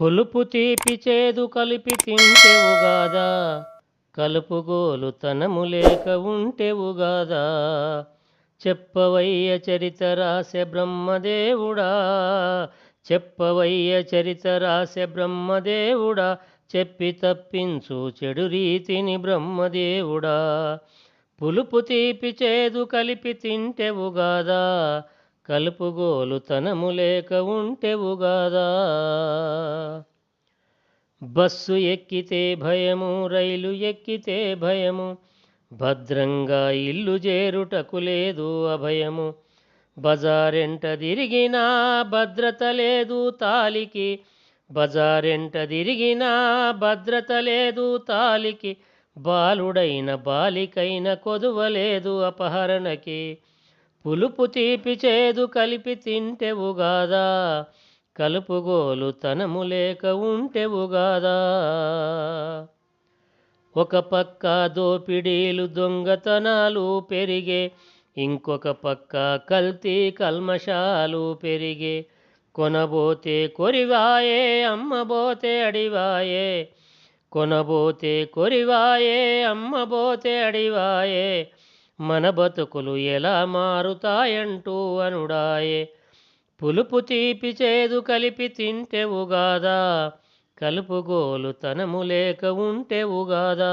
పులుపు తీపి చేదు కలిపి తింటే ఉగాదా కలుపుగోలు తనము లేక ఉంటే ఉగాదా చెప్పవయ్య చరిత రాసె బ్రహ్మదేవుడా. చెప్పవయ్య చరిత రాసె బ్రహ్మదేవుడా. చెప్పి తప్పించు చెడు రీతిని బ్రహ్మదేవుడా. పులుపు తీపి చేదు కలిపి తింటే ఉగాదా కలుపుగోలు తనము లేక ఉంటెవుగాదా బస్సు ఎక్కితే భయము రైలు ఎక్కితే భయము భద్రంగా ఇల్లు చేరుటకు లేదు అభయము. బజారెంట తిరిగినా భద్రత లేదు తాలికి బజారెంట తిరిగినా భద్రత లేదు తాలికి బాలుడైన బాలికైన కొదువలేదు అపహరణకి. పులుపు తీపి చేదు కలిపి తింటేవుగాదా కలుపుగోలు తనము లేక ఉంటేవుగాదా ఒక పక్క దోపిడీలు దొంగతనాలు పెరిగే ఇంకొక పక్క కల్తీ కల్మషాలు పెరిగే. కొనబోతే కొరివాయే అమ్మబోతే అడివాయే. కొనబోతే కొరివాయే అమ్మబోతే అడివాయే. మన బతుకులు ఎలా మారుతాయంటూ అనుడాయే. పులుపు తీపి చేదు కలిపి తింటే ఉగాదా కలుపుగోలు తనము లేక ఉంటే ఉగాదా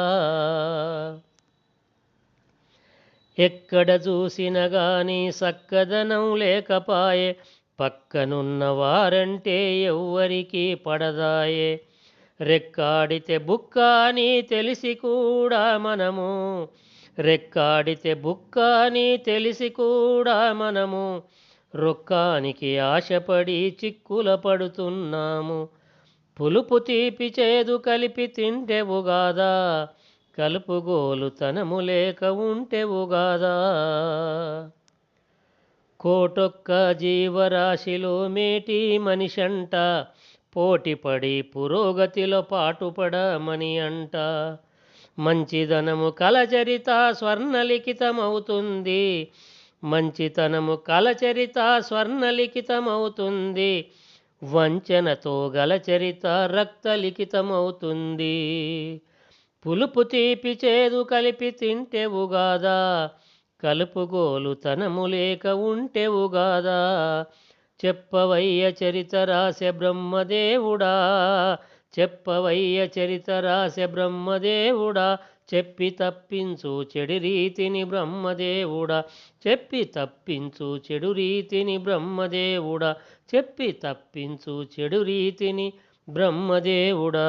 ఎక్కడ చూసిన గాని సక్కదనం లేకపాయే. పక్కనున్న వారంటే ఎవ్వరికి పడదాయే. రెక్కాడితే బుక్క అని తెలిసి కూడా మనము రెక్కాడితే బుక్క అని తెలిసి కూడా మనము రొక్కానికి ఆశపడి చిక్కుల పడుతున్నాము. పులుపు తీపి చేదు కలిపి తింటేవుగాదా కలుపుగోలు తనము లేక ఉంటేవుగాదా కోటొక్క జీవరాశిలో మేటి మనిషంట పోటీపడి పురోగతిలో పాటుపడమని అంట. మంచిదనము కలచరిత స్వర్ణలిఖితమవుతుంది. మంచితనము కలచరిత స్వర్ణలిఖితమవుతుంది. వంచనతో గల చరిత రక్తలిఖితమవుతుంది. పులుపు తీపి చేదు కలిపి తింటేవుగాదా కలుపుగోలు తనము లేక ఉంటే ఉగాదా చెప్పవయ్య చరిత రాసే బ్రహ్మదేవుడా. చెప్పవయ్య చరిత రాసె బ్రహ్మదేవుడా చెప్పి తప్పించు చెడు రీతిని బ్రహ్మదేవుడా చెప్పి తప్పించు చెడు రీతిని బ్రహ్మదేవుడా చెప్పి తప్పించు చెడు రీతిని బ్రహ్మదేవుడా.